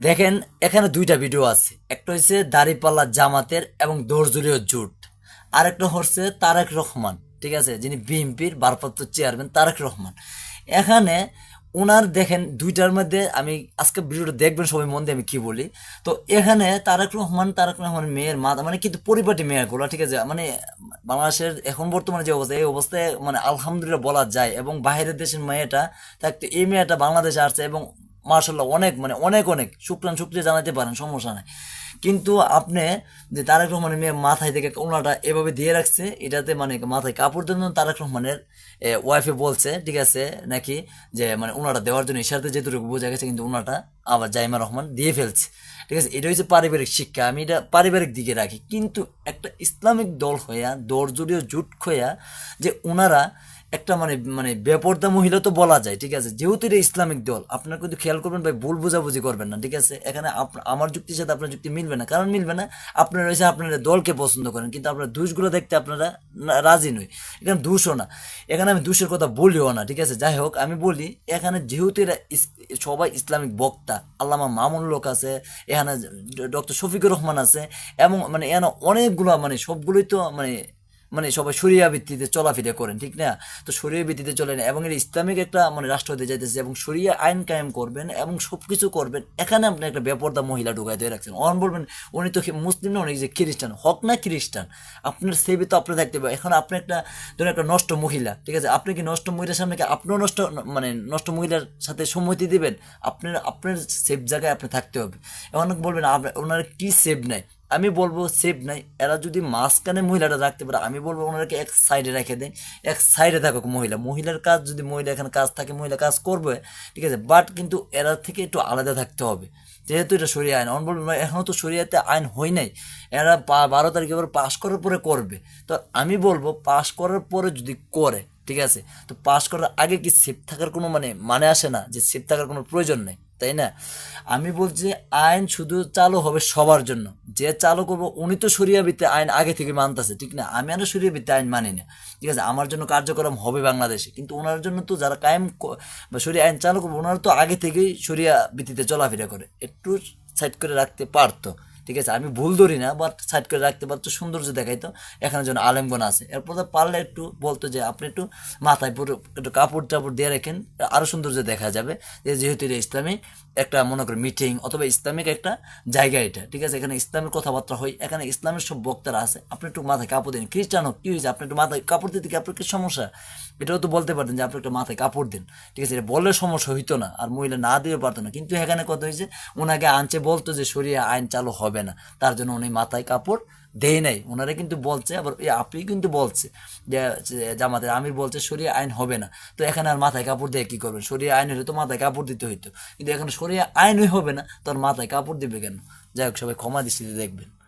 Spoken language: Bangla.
দেখেন, এখানে দুইটা ভিডিও আছে। একটা হচ্ছে দাড়িপাল্লা জামাতের এবং দর্জলীয় জুট। আরেকটা হচ্ছে তারেক রহমান, ঠিক আছে? যিনি বিএনপির ভারপ্রাপ্ত চেয়ারম্যান তারেক রহমান। এখানে ওনার দেখেন, দুইটার মধ্যে আমি আজকে ভিডিওটা দেখবেন, সবাই মন দিয়ে আমি কী বলি। তো এখানে তারেক রহমান তারেক রহমান মেয়ের মা মানে কিন্তু পরিপাটি মেয়েগুলো, ঠিক আছে? মানে বাংলাদেশের এখন বর্তমানে যে অবস্থা, এই অবস্থায় মানে আলহামদুলিল্লাহ বলা যায় এবং বাইরের দেশের মেয়েটা থাকতে এই মেয়েটা বাংলাদেশে আসছে এবং মার্শাল্লাহ অনেক মানে অনেক অনেক। শুক্রান শুক্রিয়া জানাতে পারেন, সমস্যা নাই। কিন্তু আপনি যে তারেক রহমানের মেয়ে মাথায় থেকে ওনাটা এভাবে দিয়ে রাখছে, এটাতে মানে মাথায় কাপড় দেন তারেক রহমানের ওয়াইফে বলছে, ঠিক আছে, নাকি যে মানে ওনাটা দেওয়ার জন্য ইশারাতে যেটুকু বোঝা গেছে, কিন্তু ওনাটা আবার জাইমা রহমান দিয়ে ফেলছে। ঠিক আছে, এটা হচ্ছে পারিবারিক শিক্ষা, আমি এটা পারিবারিক দিকে রাখি। কিন্তু একটা ইসলামিক দল হইয়া দরজলীয় জুট হইয়া যে ওনারা একটা মানে মানে বেপর্দা মহিলা তো বলা যায়, ঠিক আছে? যেহেতু এটা ইসলামিক দল, আপনার কিন্তু খেয়াল করবেন ভাই, ভুল বোঝাবুঝি করবেন না, ঠিক আছে? এখানে আমার যুক্তির সাথে আপনার যুক্তি মিলবে না। কারণ মিলবে না, আপনারা রয়েছে আপনারা দলকে পছন্দ করেন, কিন্তু আপনার দোষগুলো দেখতে আপনারা রাজি নই। এখানে দুষও না। এখানে আমি দোষের কথা বলিও না, ঠিক আছে? যাই হোক, আমি বলি, এখানে যেহেতু এরা সবাই ইসলামিক বক্তা, আল্লামা মামুন লোক আছে, এখানে ডক্টর শফিকুর রহমান আছে, এবং মানে এখানে অনেকগুলো মানে সবগুলোই তো মানে মানে সবাই শরিয়া ভিত্তিতে চলাফেরা করেন, ঠিক না? তো শরিয়া ভিত্তিতে চলেন এবং এটা ইসলামিক একটা মানে রাষ্ট্র হতে যাইতেছে এবং শরিয়া আইন কায়েম করবেন এবং সব কিছু করবেন। এখানে আপনি একটা বেপর্দা মহিলা ঢুকাই দিয়ে রাখছেন। অন বলবেন, উনি তো মুসলিম না? উনি যে খ্রিস্টান? হক না খ্রিস্টান? আপনার সেবে তো আপনি থাকতে পারে এখন আপনি একটা ধরুন একটা নষ্ট মহিলা, ঠিক আছে? আপনি কি নষ্ট মহিলার সামনে কি আপনিও নষ্ট মানে নষ্ট মহিলার সাথে সম্মতি দিবেন? আপনার আপনার সেফ জায়গায় আপনি থাকতে হবে। এখন বলবেন, আপনার, ওনার কী সেভ নাই? আমি বলব সেফ নাই। এরা যদি মাঝখানে মহিলাটা রাখতে পারে, আমি বলব ওনারাকে এক সাইডে রেখে দেয় এক সাইডে থাকুক মহিলা। মহিলার কাজ যদি মহিলা এখানে কাজ থাকে, মহিলা কাজ করবে, ঠিক আছে? বাট কিন্তু এরা থেকে একটু আলাদা থাকতে হবে। যেহেতু এটা সরিয়ে আইন অন বলব এখনও তো সরিয়াতে আইন হয় নাই। এরা বারো তারিখে এবার পাশ করার পরে করবে। তো আমি বলব পাশ করার পরে যদি করে, ঠিক আছে? তো পাশ করার আগে কি সেফ থাকার কোনো মানে মানে আসে না যে সেফ থাকার কোনো প্রয়োজন নেই? তাই না? আমি বলছি আইন শুধু চালু হবে সবার জন্য। যে চালু করব উনি তো সরিয়াবিতে আইন আগে থেকে মানতেছে, ঠিক না? আমি আরও সরিয়াবিতে আইন মানি না। ঠিক আছে, আমার জন্য কার্যক্রম হবে বাংলাদেশে। কিন্তু ওনার জন্য তো যারা কায়েম বা সরিয়া আইন চালু করব, ওনারা তো আগে থেকেই সরিয়া ভিত্তিতে চলাফেরা করে। একটু সাইড করে রাখতে পারতো। ঠিক আছে? আমি ভুল ধরি না বাট সাইড করে রাখতে পারতো, সৌন্দর্য দেখাইতো, এখানে যেন আলেমগণ আছে। এরপর পারলে একটু বলতো যে, আপনি একটু মাথায় পুরো একটু কাপড় টাপড় দিয়ে রাখেন আরও সৌন্দর্য দেখা যাবে। যে যেহেতু এটা ইসলামী একটা মনে করি মিটিং অথবা ইসলামিক একটা জায়গা এটা, ঠিক আছে? এখানে ইসলামের কথাবার্তা হয়, এখানে ইসলামের সব বক্তারা আছে। আপনি একটু মাথায় কাপড় দিন। খ্রিস্টান হোক, কী হয়েছে? আপনি একটু মাথায় কাপড় দিতে কি আপনার কি সমস্যা? এটাও তো বলতে পারতেন যে, আপনি একটা মাথায় কাপড় দিন। ঠিক আছে? এটা বললে সমস্যা হইতো না, আর মহিলা না দিয়ে পারতো না। কিন্তু এখানে কথা হয়েছে ওনাকে আনছে বলতো যে সরিয়া আইন চালু হবে না। তার জন্য উনি মাথায় কাপড় দেয় নাই। ওনারা কিন্তু বলছে, আবার আপনি কিন্তু বলছে যে যে জামাতের আমির বলছে সরিয়া আইন হবে না। তো এখানে আর মাথায় কাপড় দিয়ে কী করবেন? সরিয়া আইন হলে তো মাথায় কাপড় দিতে হইতো। কিন্তু এখানে সরিয়া আইনই হবে না তোর মাথায় কাপড় দিবে কেন? যাই হোক, সবাই ক্ষমা দৃষ্টিতে দেখবেন।